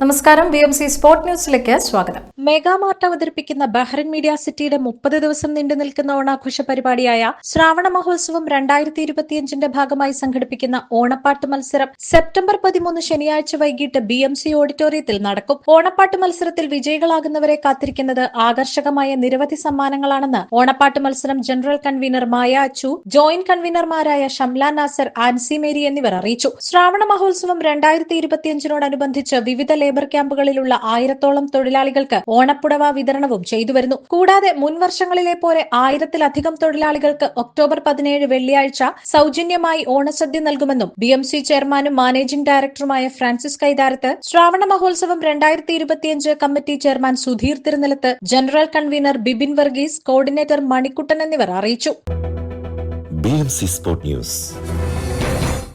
നമസ്കാരം B M C sport ന്യൂസിലേക്ക് സ്വാഗതം. മെഗാമാർട്ട് അവതരിപ്പിക്കുന്ന ബഹ്റിൻ മീഡിയ സിറ്റിയുടെ മുപ്പത് ദിവസം നീണ്ടു നിൽക്കുന്ന ഓണാഘോഷ പരിപാടിയായ ശ്രാവണ മഹോത്സവം രണ്ടായിരത്തി ഇരുപത്തിയഞ്ചിന്റെ ഭാഗമായി സംഘടിപ്പിക്കുന്ന ഓണപ്പാട്ട് മത്സരം സെപ്റ്റംബർ പതിമൂന്ന് ശനിയാഴ്ച വൈകിട്ട് ബി എം സി ഓഡിറ്റോറിയത്തിൽ നടക്കും. ഓണപ്പാട്ട് മത്സരത്തിൽ വിജയികളാകുന്നവരെ കാത്തിരിക്കുന്നത് ആകർഷകമായ നിരവധി സമ്മാനങ്ങളാണെന്ന് ഓണപ്പാട്ട് മത്സരം general convener Maya Achu joint കൺവീനർമാരായ Shamla Nasar Ancy Mary എന്നിവർ അറിയിച്ചു. ശ്രാവണ മഹോത്സവം രണ്ടായിരത്തി ഇരുപത്തിയഞ്ചിനോടനുബന്ധിച്ച് വിവിധ ലേബർ ക്യാമ്പുകളിലുള്ള ആയിരത്തോളം തൊഴിലാളികൾക്ക് ഓണപ്പുടവ വിതരണവും ചെയ്തു വരുന്നു കൂടാതെ മുൻ വർഷങ്ങളിലെ പോലെ ആയിരത്തിലധികം തൊഴിലാളികൾക്ക് ഒക്ടോബർ പതിനേഴ് വെള്ളിയാഴ്ച സൗജന്യമായി ഓണസദ്യ നൽകുമെന്നും ബി എം സി ചെയർമാനും മാനേജിംഗ് ഡയറക്ടറുമായ ഫ്രാൻസിസ് കൈതാരത്ത് ശ്രാവണ മഹോത്സവം രണ്ടായിരത്തി ഇരുപത്തിയഞ്ച് committee chairman Sudheer Thirunilath general convener Bibin Varghese coordinator Manikuttan എന്നിവർ അറിയിച്ചു BMC Sport News.